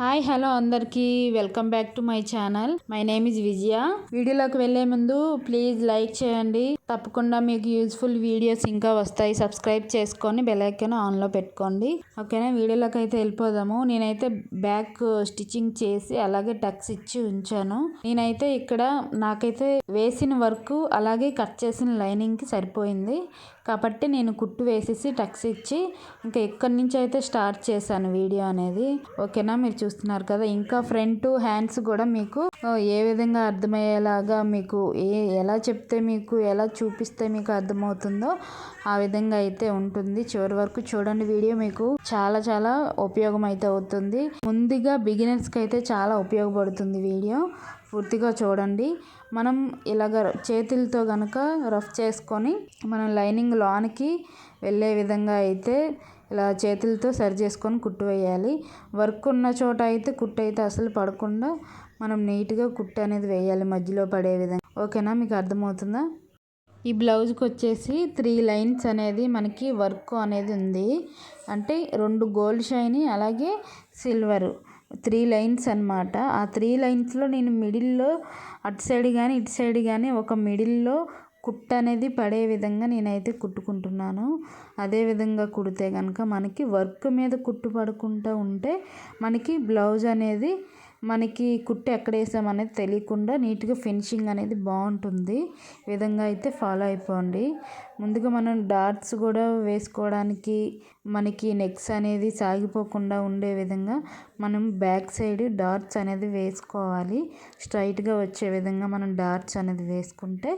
Hi hello అందరికీ. Welcome back to my channel. My name is Vijaya. వీడియోలోకి వెళ్ళే ముందు ప్లీజ్ లైక్ చేయండి. తప్పకుండా మీకు యూజ్ఫుల్ వీడియోస్ ఇంకా వస్తాయి. సబ్స్క్రైబ్ చేసుకొని బెలైకన్ ఆన్లో పెట్టుకోండి. ఓకేనా? వీడియోలోకి అయితే వెళ్ళిపోదాము. నేనైతే బ్యాక్ స్టిచ్చింగ్ చేసి అలాగే టక్స్ ఇచ్చి ఉంచాను. నేనైతే ఇక్కడ నాకైతే వేసిన వర్క్ అలాగే కట్ చేసిన లైనింగ్కి సరిపోయింది. కాబట్టి నేను కుట్టు వేసేసి టక్స్ ఇచ్చి ఇంకా ఎక్కడి నుంచి అయితే స్టార్ట్ చేశాను వీడియో అనేది. ఓకేనా? మీరు చూస్తున్నారు కదా ఇంకా ఫ్రంట్ హ్యాండ్స్ కూడా మీకు ఏ విధంగా అర్థమయ్యేలాగా మీకు ఏ ఎలా చెప్తే మీకు ఎలా చూపిస్తే మీకు అర్థమవుతుందో ఆ విధంగా అయితే ఉంటుంది. చివరి వరకు చూడండి వీడియో మీకు చాలా చాలా ఉపయోగం అయితే అవుతుంది. ముందుగా బిగినర్స్కి అయితే చాలా ఉపయోగపడుతుంది వీడియో. పూర్తిగా చూడండి. మనం ఇలాగ చేతులతో కనుక రఫ్ చేసుకొని మనం లైనింగ్ లోనికి వెళ్ళే విధంగా అయితే ఇలా చేతులతో సరి చేసుకొని కుట్టు వేయాలి. వర్క్ ఉన్న చోట అయితే కుట్టు అయితే అసలు పడకుండా మనం నీట్గా కుట్టు అనేది వేయాలి మధ్యలో పడే విధంగా. ఓకేనా? మీకు అర్థమవుతుందా? ఈ బ్లౌజ్కి వచ్చేసి త్రీ లైన్స్ అనేది మనకి వర్క్ అనేది ఉంది. అంటే రెండు గోల్డ్ షైని అలాగే సిల్వరు. త్రీ లైన్స్ అనమాట ఆ త్రీ లైన్స్లో నేను మిడిల్లో అటు సైడ్ కానీ ఇటు సైడ్ కానీ ఒక మిడిల్లో కుట్ట అనేది పడే విధంగా నేనైతే కుట్టుకుంటున్నాను. అదే విధంగా కుడితే కనుక మనకి వర్క్ మీద కుట్టు పడుకుంటూ ఉంటే మనకి బ్లౌజ్ అనేది మనకి కుట్టు ఎక్కడ వేసామనేది తెలియకుండా నీట్గా ఫినిషింగ్ అనేది బాగుంటుంది. విధంగా అయితే ఫాలో అయిపోండి. ముందుగా మనం డాట్స్ కూడా వేసుకోవడానికి మనకి నెక్స్ అనేది సాగిపోకుండా ఉండే విధంగా మనం బ్యాక్ సైడ్ డాట్స్ అనేది వేసుకోవాలి. స్ట్రైట్గా వచ్చే విధంగా మనం డాట్స్ అనేది వేసుకుంటే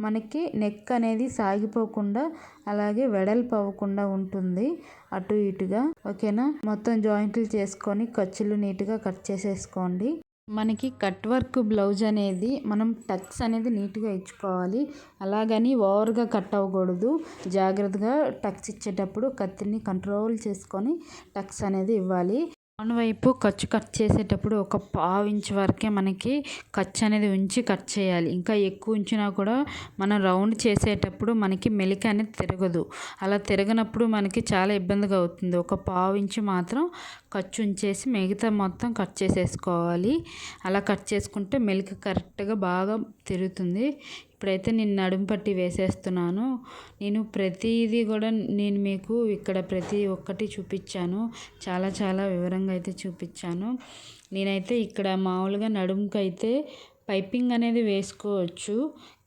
మనకి నెక్ అనేది సాగిపోకుండా అలాగే వెడల్పు అవ్వకుండా ఉంటుంది. అటు ఇటుగా ఓకేనా? మొత్తం జాయింట్లు చేసుకొని ఖర్చులు నీట్గా కట్ చేసేసుకోండి. మనకి కట్ వర్క్ బ్లౌజ్ అనేది మనం టక్స్ అనేది నీట్గా ఇచ్చుకోవాలి. అలాగని ఓవర్గా కట్ అవ్వకూడదు. జాగ్రత్తగా టక్స్ ఇచ్చేటప్పుడు కత్తిని కంట్రోల్ చేసుకొని టక్స్ అనేది ఇవ్వాలి. వైపు ఖర్చు కట్ చేసేటప్పుడు ఒక పావు ఇంచ్ వరకే మనకి ఖర్చు అనేది ఉంచి కట్ చేయాలి. ఇంకా ఎక్కువ ఉంచినా కూడా మనం రౌండ్ చేసేటప్పుడు మనకి మెలిక అనేది తిరగదు. అలా తిరగనప్పుడు మనకి చాలా ఇబ్బందిగా అవుతుంది. ఒక పావు ఇంచు మాత్రం ఖర్చు ఉంచేసి మిగతా మొత్తం కట్ చేసేసుకోవాలి. అలా కట్ చేసుకుంటే మెలిక కరెక్ట్గా బాగా తిరుగుతుంది. ఇప్పుడైతే నేను నడుము పట్టి వేసేస్తున్నాను. నేను ప్రతిదీ కూడా నేను మీకు ఇక్కడ ప్రతి ఒక్కటి చూపించాను. చాలా చాలా వివరంగా అయితే చూపించాను. నేనైతే ఇక్కడ మామూలుగా నడుముకి అయితే పైపింగ్ అనేది వేసుకోవచ్చు.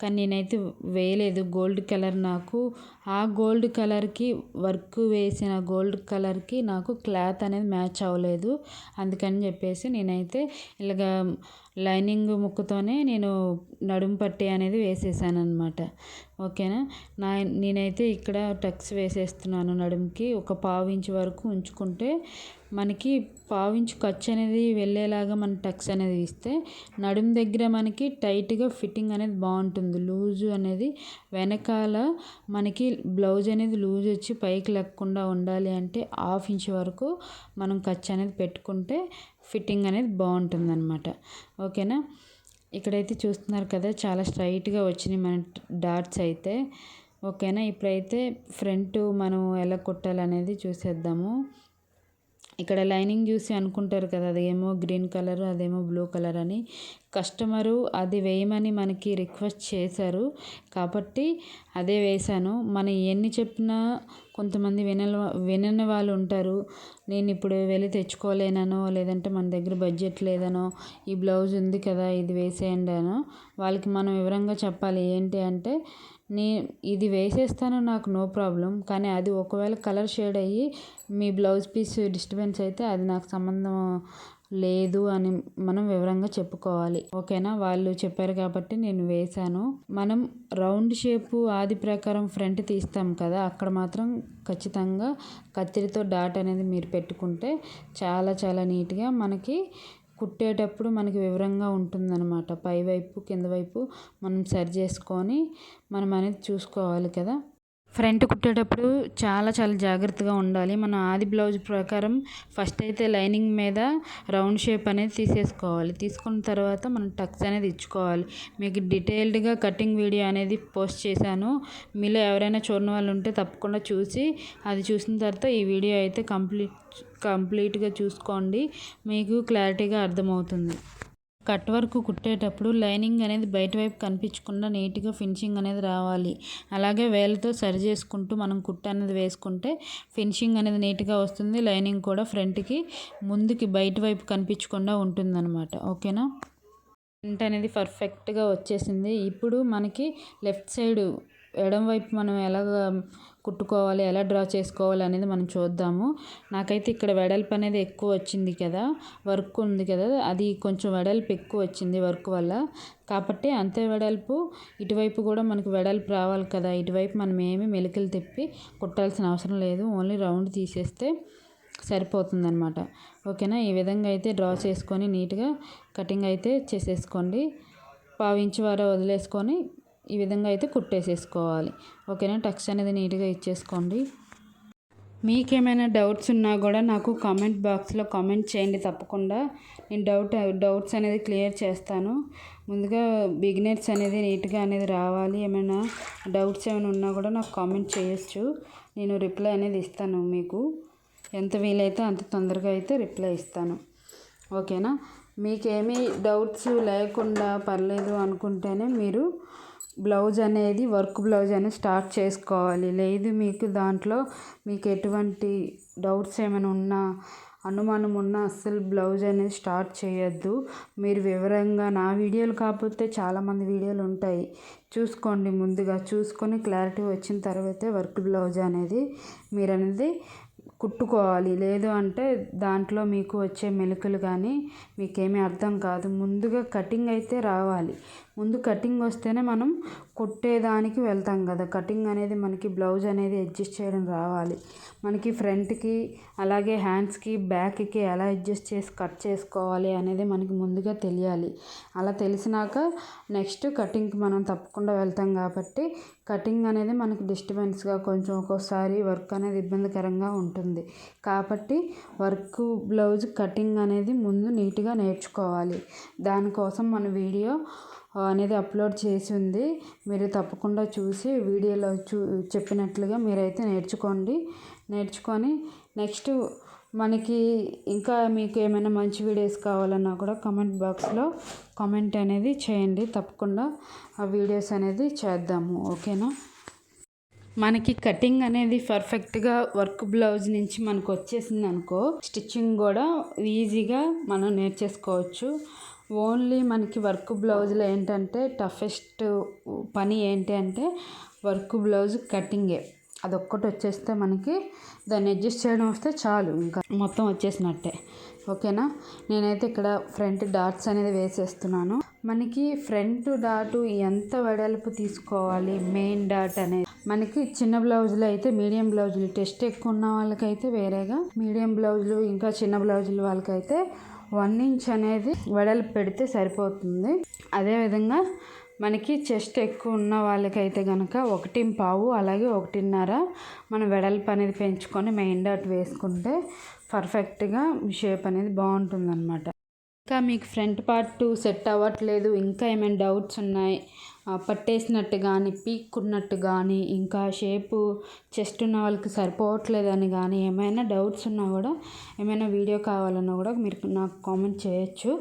కానీ నేనైతే వేయలేదు. గోల్డ్ కలర్ నాకు. ఆ గోల్డ్ కలర్కి వర్క్ వేసిన గోల్డ్ కలర్కి నాకు క్లాత్ అనేది మ్యాచ్ అవ్వలేదు. అందుకని చెప్పేసి నేనైతే ఇలాగ లైనింగ్ ముక్కుతోనే నేను నడుము పట్టి అనేది వేసేసాను అనమాట ఓకేనా? నా నేనైతే ఇక్కడ టక్స్ వేసేస్తున్నాను నడుముకి ఒక పావు ఇంచు వరకు ఉంచుకుంటే మనకి పావించు ఖర్చు అనేది వెళ్ళేలాగా మన టక్స్ అనేది ఇస్తే నడుము దగ్గర మనకి టైట్గా ఫిట్టింగ్ అనేది బాగుంటుంది. లూజు అనేది వెనకాల మనకి బ్లౌజ్ అనేది లూజ్ వచ్చి పైకి లెక్కకుండా ఉండాలి అంటే హాఫ్ ఇంచ్ వరకు మనం ఖర్చు అనేది పెట్టుకుంటే ఫిట్టింగ్ అనేది బాగుంటుంది అనమాట ఓకేనా? ఇక్కడైతే చూస్తున్నారు కదా చాలా స్ట్రైట్గా వచ్చినాయి మన డాట్స్ అయితే. ఓకేనా? ఇప్పుడైతే ఫ్రంట్ మనం ఎలా కుట్టాలనేది చూసేద్దాము. ఇక్కడ లైనింగ్ చూసి అనుకుంటారు కదా అదేమో గ్రీన్ కలర్ అదేమో బ్లూ కలర్ అని. కస్టమరు అది వేయమని మనకి రిక్వెస్ట్ చేశారు కాబట్టి అదే వేశాను. మనం ఎన్ని చెప్పినా కొంతమంది వినల వినని వాళ్ళు ఉంటారు. నేను ఇప్పుడు వెళ్ళి తెచ్చుకోలేనో లేదంటే మన దగ్గర బడ్జెట్ లేదనో ఈ బ్లౌజ్ ఉంది కదా ఇది వేసేయండి అనో వాళ్ళకి మనం వివరంగా చెప్పాలి. ఏంటి అంటే నే ఇది వేసేస్తాను నాకు నో ప్రాబ్లం కానీ అది ఒకవేళ కలర్ షేడ్ అయ్యి మీ బ్లౌజ్ పీస్ డిస్టర్బెన్స్ అయితే అది నాకు సంబంధం లేదు అని మనం వివరంగా చెప్పుకోవాలి. ఓకేనా? వాళ్ళు చెప్పారు కాబట్టి నేను వేశాను. మనం రౌండ్ షేపు ఆది ప్రకారం ఫ్రంట్ తీస్తాం కదా అక్కడ మాత్రం ఖచ్చితంగా కత్తిరితో డాట్ అనేది మీరు పెట్టుకుంటే చాలా చాలా నీట్గా మనకి కుట్టేటప్పుడు మనకి వివరంగా ఉంటుందన్నమాట. పైవైపు కింద వైపు మనం సరి చేసుకొని మనం అనేది చూసుకోవాలి కదా. ఫ్రంట్ కుట్టేటప్పుడు చాలా చాలా జాగ్రత్తగా ఉండాలి. మనం ఆది బ్లౌజ్ ప్రకారం ఫస్ట్ అయితే లైనింగ్ మీద రౌండ్ షేప్ అనేది తీసేసుకోవాలి. తీసుకున్న తర్వాత మనం టక్స్ అనేది ఇచ్చుకోవాలి. మీకు డీటెయిల్డ్గా కటింగ్ వీడియో అనేది పోస్ట్ చేశాను. మీలో ఎవరైనా చూడని వాళ్ళు ఉంటే తప్పకుండా చూసి అది చూసిన తర్వాత ఈ వీడియో అయితే కంప్లీట్ కంప్లీట్గా చూసుకోండి. మీకు క్లారిటీగా అర్థమవుతుంది. కట్ వర్క్ కుట్టేటప్పుడు లైనింగ్ అనేది బయట వైపు కనిపించకుండా నీట్గా ఫినిషింగ్ అనేది రావాలి. అలాగే వేలతో సరి చేసుకుంటూ మనం కుట్ట అనేది వేసుకుంటే ఫినిషింగ్ అనేది నీట్గా వస్తుంది. లైనింగ్ కూడా ఫ్రంట్కి ముందుకి బయట వైపు కనిపించకుండా ఉంటుందన్నమాట. ఓకేనా? ఫ్రంట్ అనేది పర్ఫెక్ట్గా వచ్చేసింది. ఇప్పుడు మనకి లెఫ్ట్ సైడ్ ఎడం వైపు మనం ఎలా కుట్టుకోవాలి ఎలా డ్రా చేసుకోవాలి అనేది మనం చూద్దాము. నాకైతే ఇక్కడ వెడల్పు అనేది ఎక్కువ వచ్చింది కదా వర్క్ ఉంది కదా అది కొంచెం వెడల్పు ఎక్కువ వచ్చింది వర్క్ వల్ల. కాబట్టి అంతే వెడల్పు ఇటువైపు కూడా మనకు వెడల్పు రావాలి కదా ఇటువైపు మనం ఏమి మెలికలు తిప్పి కుట్టాల్సిన అవసరం లేదు ఓన్లీ రౌండ్ తీసేస్తే సరిపోతుందన్నమాట. ఓకేనా? ఈ విధంగా అయితే డ్రా చేసుకొని నీట్గా కటింగ్ అయితే చేసేసుకోండి. పావించి వార వదిలేసుకొని ఈ విధంగా అయితే కుట్టేసేసుకోవాలి. ఓకేనా? టక్స్ అనేది నీట్గా ఇచ్చేసుకోండి. మీకేమైనా డౌట్స్ ఉన్నా కూడా నాకు కామెంట్ బాక్స్లో కామెంట్ చేయండి తప్పకుండా. నేను డౌట్ డౌట్స్ అనేది క్లియర్ చేస్తాను. ముందుగా బిగినర్స్ అనేది నీట్గా అనేది రావాలి. ఏమైనా డౌట్స్ ఏమైనా ఉన్నా కూడా నాకు కామెంట్ చేయొచ్చు. నేను రిప్లై అనేది ఇస్తాను మీకు. ఎంత వీలైతే అంత తొందరగా అయితే రిప్లై ఇస్తాను. ఓకేనా? మీకేమీ డౌట్స్ లేకుండా పర్లేదు అనుకుంటేనే మీరు బ్లౌజ్ అనేది వర్క్ బ్లౌజ్ అనేది స్టార్ట్ చేసుకోవాలి. లేదు మీకు దాంట్లో మీకు ఎటువంటి డౌట్స్ ఏమైనా ఉన్నా అనుమానం ఉన్న అస్సలు బ్లౌజ్ అనేది స్టార్ట్ చేయొద్దు. మీరు వివరంగా నా వీడియోలు కాకపోతే చాలామంది వీడియోలు ఉంటాయి. చూసుకోండి ముందుగా. చూసుకొని క్లారిటీ వచ్చిన తర్వాతే వర్క్ బ్లౌజ్ అనేది మీరు అనేది కుట్టుకోవాలి. లేదు అంటే దాంట్లో మీకు వచ్చే మెలికలు కానీ మీకేమీ అర్థం కాదు. ముందుగా కటింగ్ అయితే రావాలి. ముందు కటింగ్ వస్తేనే మనం కుట్టేదానికి వెళ్తాం కదా. కటింగ్ అనేది మనకి బ్లౌజ్ అనేది అడ్జస్ట్ చేయడం రావాలి. మనకి ఫ్రంట్కి అలాగే హ్యాండ్స్కి బ్యాక్కి ఎలా అడ్జస్ట్ చేసి కట్ చేసుకోవాలి అనేది మనకి ముందుగా తెలియాలి. అలా తెలిసినాక నెక్స్ట్ కటింగ్కి మనం తప్పకుండా వెళ్తాం కాబట్టి కటింగ్ అనేది మనకి డిస్టర్బెన్స్గా కొంచెం ఒక్కోసారి వర్క్ అనేది ఇబ్బందికరంగా ఉంటుంది. కాబట్టి వర్క్ బ్లౌజ్ కటింగ్ అనేది ముందు నీట్గా నేర్చుకోవాలి. దానికోసం మన వీడియో అనేది అప్లోడ్ చేసి ఉంది. మీరు తప్పకుండా చూసి వీడియోలో చూ చెప్పినట్లుగా మీరైతే నేర్చుకోండి. నేర్చుకొని నెక్స్ట్ మనకి ఇంకా మీకు ఏమైనా మంచి వీడియోస్ కావాలన్నా కూడా కమెంట్ బాక్స్లో కామెంట్ అనేది చేయండి. తప్పకుండా ఆ వీడియోస్ అనేది చేద్దాము. ఓకేనా? మనకి కటింగ్ అనేది పర్ఫెక్ట్గా వర్క్ బ్లౌజ్ నుంచి మనకు వచ్చేసింది అనుకో స్టిచ్చింగ్ కూడా ఈజీగా మనం నేర్చేసుకోవచ్చు. ఓన్లీ మనకి వర్క్ బ్లౌజులు ఏంటంటే టఫెస్ట్ పని ఏంటి అంటే వర్క్ బ్లౌజ్ కటింగే. అదొక్కటి వచ్చేస్తే మనకి దాన్ని అడ్జస్ట్ చేయడం వస్తే చాలు ఇంకా. మొత్తం వచ్చేసినట్టే. ఓకేనా? నేనైతే ఇక్కడ ఫ్రంట్ డాట్స్ అనేది వేసేస్తున్నాను. మనకి ఫ్రంట్ డాటు ఎంత వెడల్పు తీసుకోవాలి? మెయిన్ డాట్ అనేది. మనకి చిన్న బ్లౌజులు అయితే మీడియం బ్లౌజులు. టెస్ట్ ఎక్కువ ఉన్న వాళ్ళకైతే వేరేగా. మీడియం బ్లౌజులు ఇంకా చిన్న బ్లౌజులు వాళ్ళకైతే వన్ ఇంచ్ అనేది వెడల్పు పెడితే సరిపోతుంది. అదేవిధంగా మనకి చెస్ట్ ఎక్కువ ఉన్న వాళ్ళకైతే కనుక ఒకటి పావు అలాగే ఒకటిన్నర మనం వెడల్పు అనేది పెంచుకొని మెయిన్ డాట్ వేసుకుంటే పర్ఫెక్ట్గా షేప్ అనేది బాగుంటుంది అనమాట ఇంకా మీకు ఫ్రంట్ పార్ట్ సెట్ అవ్వట్లేదు. ఇంకా ఏమైనా డౌట్స్ ఉన్నాయి? పట్టేసినట్టు కానీ పీక్కున్నట్టు కానీ ఇంకా షేపు చెస్ట్ ఉన్న వాళ్ళకి సరిపోవట్లేదని కానీ ఏమైనా డౌట్స్ ఉన్నా కూడా ఏమైనా వీడియో కావాలన్నా కూడా మీరు నాకు కామెంట్ చేయొచ్చు.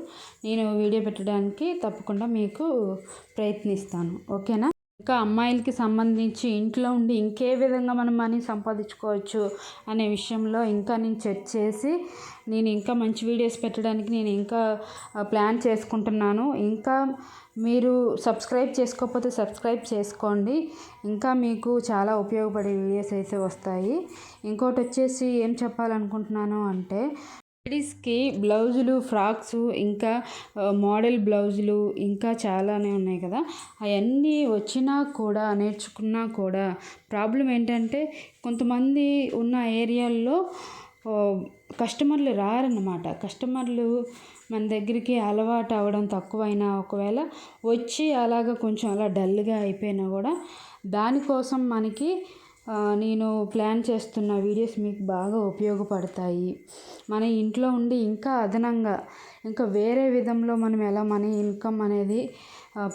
నేను వీడియో పెట్టడానికి తప్పకుండా మీకు ప్రయత్నిస్తాను. ఓకేనా? ఇంకా అమ్మాయిలకి సంబంధించి ఇంట్లో ఉండి ఇంకే విధంగా మనం మనీ సంపాదించుకోవచ్చు అనే విషయంలో ఇంకా నేను చెక్ చేసి నేను ఇంకా మంచి వీడియోస్ పెట్టడానికి నేను ఇంకా ప్లాన్ చేసుకుంటున్నాను. ఇంకా మీరు సబ్స్క్రైబ్ చేసుకోకపోతే సబ్స్క్రైబ్ చేసుకోండి. ఇంకా మీకు చాలా ఉపయోగపడే వీడియోస్ అయితే వస్తాయి. ఇంకోటి వచ్చేసి ఏం చెప్పాలనుకుంటున్నాను అంటే లేడీస్కి బ్లౌజులు ఫ్రాక్స్ ఇంకా మోడల్ బ్లౌజులు ఇంకా చాలానే ఉన్నాయి కదా. అవన్నీ వచ్చినా కూడా నేర్చుకున్నా కూడా ప్రాబ్లం ఏంటంటే కొంతమంది ఉన్న ఏరియాల్లో కస్టమర్లు రారన్నమాట. కస్టమర్లు మన దగ్గరికి అలవాటు అవ్వడం తక్కువైనా ఒకవేళ వచ్చి అలాగ కొంచెం అలా డల్గా అయిపోయినా కూడా దానికోసం మనకి నేను ప్లాన్ చేస్తున్న వీడియోస్ మీకు బాగా ఉపయోగపడతాయి. మన ఇంట్లో ఉండి ఇంకా అదనంగా ఇంకా వేరే విధంలో మనం ఎలా మనీ ఇన్కమ్ అనేది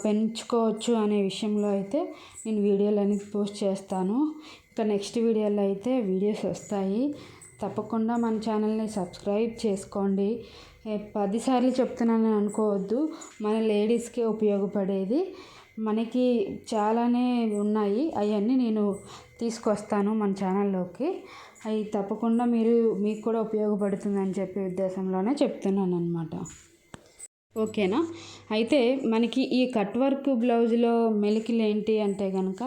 పెంచుకోవచ్చు అనే విషయంలో అయితే నేను వీడియోలు అనేది పోస్ట్ చేస్తాను. ఇంకా నెక్స్ట్ వీడియోలో అయితే వీడియోస్ వస్తాయి. తప్పకుండా మన ఛానల్ని సబ్స్క్రైబ్ చేసుకోండి. పదిసార్లు చెప్తున్నాను అనుకోవద్దు. మన లేడీస్కే ఉపయోగపడేది. మనకి చాలానే ఉన్నాయి. అవన్నీ నేను తీసుకొస్తాను మన ఛానల్లోకి. అవి తప్పకుండా మీరు మీకు కూడా ఉపయోగపడుతుందని చెప్పే ఉద్దేశంలోనే చెప్తున్నాను అనమాట ఓకేనా? అయితే మనకి ఈ కట్ వర్క్ బ్లౌజ్లో మెలికలు ఏంటి అంటే కనుక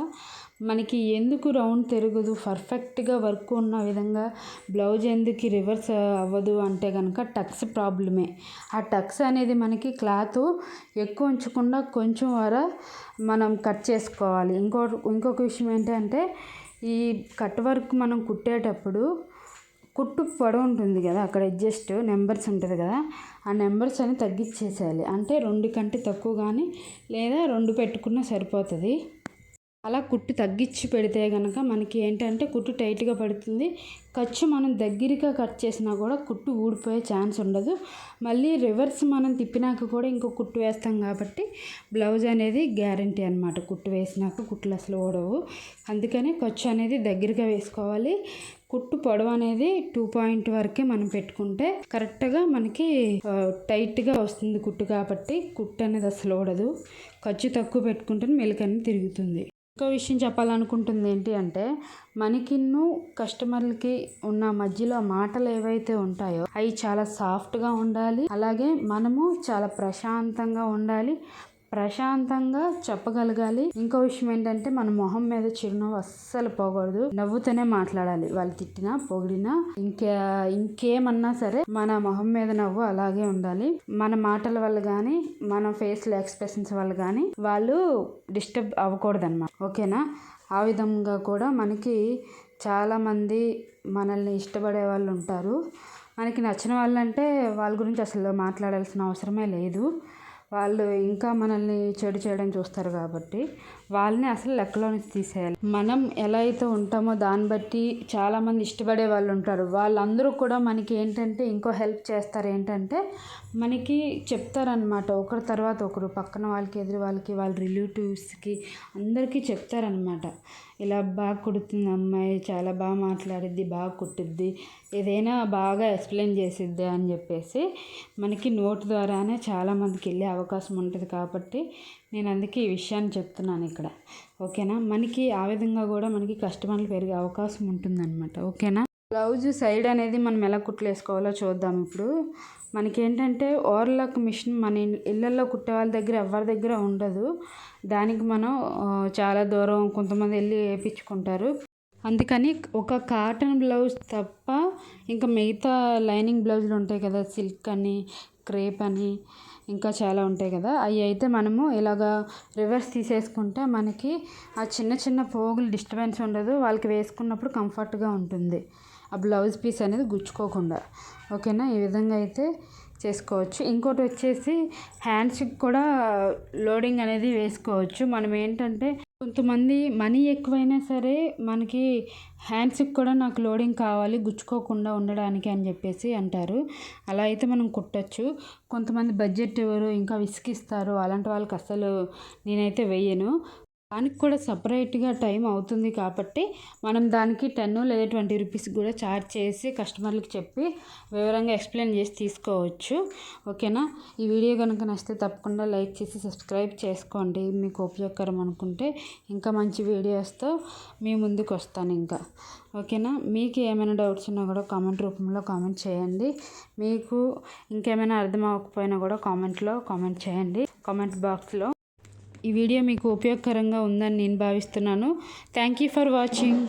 మనకి ఎందుకు రౌండ్ తిరగదు పర్ఫెక్ట్గా వర్క్ ఉన్న విధంగా బ్లౌజ్ ఎందుకు రివర్స్ అవ్వదు అంటే కనుక టక్స్ ప్రాబ్లమే. ఆ టక్స్ అనేది మనకి క్లాత్ ఎక్కువ ఉంచకుండా కొంచెం వర మనం కట్ చేసుకోవాలి. ఇంకో ఇంకొక విషయం ఏంటంటే ఈ కట్ వర్క్ మనం కుట్టేటప్పుడు కుట్టు పొడవు ఉంటుంది కదా అక్కడ అడ్జస్ట్ నెంబర్స్ ఉంటుంది కదా ఆ నెంబర్స్ అని తగ్గించేసేయాలి. అంటే రెండు కంటే తక్కువ కానీ లేదా రెండు పెట్టుకున్నా సరిపోతుంది. అలా కుట్టు తగ్గించి పెడితే కనుక మనకి ఏంటంటే కుట్టు టైట్గా పడుతుంది. ఖర్చు మనం దగ్గరగా కట్ చేసినా కూడా కుట్టు ఊడిపోయే ఛాన్స్ ఉండదు. మళ్ళీ రివర్స్ మనం తిప్పినాక కూడా ఇంకో కుట్టు వేస్తాం కాబట్టి బ్లౌజ్ అనేది గ్యారంటీ అనమాట కుట్టు వేసినాక కుట్లు అసలు ఊడవు. అందుకనే ఖర్చు అనేది దగ్గరగా వేసుకోవాలి. కుట్టు పొడవు అనేది టూ పాయింట్ వరకే మనం పెట్టుకుంటే కరెక్ట్గా మనకి టైట్గా వస్తుంది కుట్టు కాబట్టి కుట్టు అనేది అసలు ఊడదు. ఖర్చు తక్కువ పెట్టుకుంటే మెలిక అనేది తిరుగుతుంది. ఇంకో విషయం చెప్పాలనుకుంటుంది ఏంటి అంటే మనకిన్ను కస్టమర్లకి ఉన్న మధ్యలో మాటలు ఏవైతే ఉంటాయో అవి చాలా సాఫ్ట్గా ఉండాలి. అలాగే మనము చాలా ప్రశాంతంగా ఉండాలి. ప్రశాంతంగా చెప్పగలగాలి. ఇంకో విషయం ఏంటంటే మన మొహం మీద చిరునవ్వు అస్సలు పోకూడదు. నవ్వుతూనే మాట్లాడాలి. వాళ్ళు తిట్టినా పొగిడినా ఇంకా ఇంకేమన్నా సరే మన మొహం మీద నవ్వు అలాగే ఉండాలి. మన మాటల వల్ల కానీ మన ఫేస్ల ఎక్స్ప్రెషన్స్ వల్ల కానీ వాళ్ళు డిస్టర్బ్ అవ్వకూడదు అనమాట ఓకేనా? ఆ విధంగా కూడా మనకి చాలామంది మనల్ని ఇష్టపడే వాళ్ళు ఉంటారు. మనకి నచ్చిన వాళ్ళంటే వాళ్ళ గురించి అసలు మాట్లాడాల్సిన అవసరమే లేదు. వాళ్ళు ఇంకా మనల్ని చెడు చేయడం చూస్తారు కాబట్టి వాళ్ళని అసలు లెక్కలో నుంచి తీసేయాలి. మనం ఎలా అయితే ఉంటామో దాన్ని బట్టి చాలామంది ఇష్టపడే వాళ్ళు ఉంటారు. వాళ్ళందరూ కూడా మనకి ఏంటంటే ఇంకో హెల్ప్ చేస్తారు. ఏంటంటే మనకి చెప్తారనమాట ఒకరి తర్వాత ఒకరు పక్కన వాళ్ళకి ఎదురు వాళ్ళకి వాళ్ళ రిలేటివ్స్కి అందరికీ చెప్తారనమాట ఇలా బాగా కుడుతుంది అమ్మాయి చాలా బాగా మాట్లాడిద్ది బాగా కుట్టిద్ది ఏదైనా బాగా ఎక్స్ప్లెయిన్ చేసిద్ది అని చెప్పేసి మనకి నోట్ ద్వారానే చాలామందికి వెళ్ళే అవకాశం ఉంటుంది కాబట్టి నేను అందుకే ఈ విషయాన్ని చెప్తున్నాను ఇక్కడ. ఓకేనా? మనకి ఆ విధంగా కూడా మనకి కస్టమర్లు పెరిగే అవకాశం ఉంటుందన్నమాట. ఓకేనా? బ్లౌజ్ సైడ్ అనేది మనం ఎలా కుట్లు వేసుకోవాలో చూద్దాం ఇప్పుడు. మనకేంటంటే ఓవర్లాక్ మిషన్ మన ఇళ్ళల్లో కుట్టే వాళ్ళ దగ్గర ఎవరి దగ్గర ఉండదు. దానికి మనం చాలా దూరం కొంతమంది వెళ్ళి వేయించుకుంటారు. అందుకని ఒక కాటన్ బ్లౌజ్ తప్ప ఇంకా మిగతా లైనింగ్ బ్లౌజులు ఉంటాయి కదా సిల్క్ అని క్రేప్ అని ఇంకా చాలా ఉంటాయి కదా. అవి అయితే మనము ఇలాగా రివర్స్ తీసేసుకుంటే మనకి ఆ చిన్న చిన్న పోగులు డిస్టర్బెన్స్ ఉండదు. వాళ్ళకి వేసుకున్నప్పుడు కంఫర్ట్గా ఉంటుంది. ఆ బ్లౌజ్ పీస్ అనేది గుచ్చుకోకుండా. ఓకేనా? ఈ విధంగా అయితే చేసుకోవచ్చు. ఇంకోటి వచ్చేసి హ్యాండ్స్కి కూడా లోడింగ్ అనేది వేసుకోవచ్చు. మనం ఏంటంటే కొంతమంది మనీ ఎక్కువైనా సరే మనకి హ్యాండ్స్కి కూడా నాకు లోడింగ్ కావాలి గుచ్చుకోకుండా ఉండడానికి అని చెప్పేసి అంటారు. అలా అయితే మనం కుట్టచ్చు. కొంతమంది బడ్జెట్ ఎవరు ఇంకా విసిగిస్తారు అలాంటి వాళ్ళకి అస్సలు నేనైతే వేయను. దానికి కూడా సపరేట్గా టైం అవుతుంది కాబట్టి మనం దానికి టెన్ లేదా ట్వంటీ రూపీస్ కూడా ఛార్జ్ చేసి కస్టమర్లకు చెప్పి వివరంగా ఎక్స్ప్లెయిన్ చేసి తీసుకోవచ్చు. ఓకేనా? ఈ వీడియో కనుక నచ్చితే తప్పకుండా లైక్ చేసి సబ్స్క్రైబ్ చేసుకోండి. మీకు ఉపయోగకరం అనుకుంటే ఇంకా మంచి వీడియోస్తో మీ ముందుకు వస్తాను ఇంకా. ఓకేనా? మీకు ఏమైనా డౌట్స్ ఉన్నా కూడా కామెంట్ రూపంలో కామెంట్ చేయండి. మీకు ఇంకేమైనా అర్థం అవ్వకపోయినా కూడా కామెంట్లో కామెంట్ చేయండి. కామెంట్ బాక్స్లో ఈ వీడియో మీకు ఉపయోగకరంగా ఉందని నేను భావిస్తున్నాను. Thank you for watching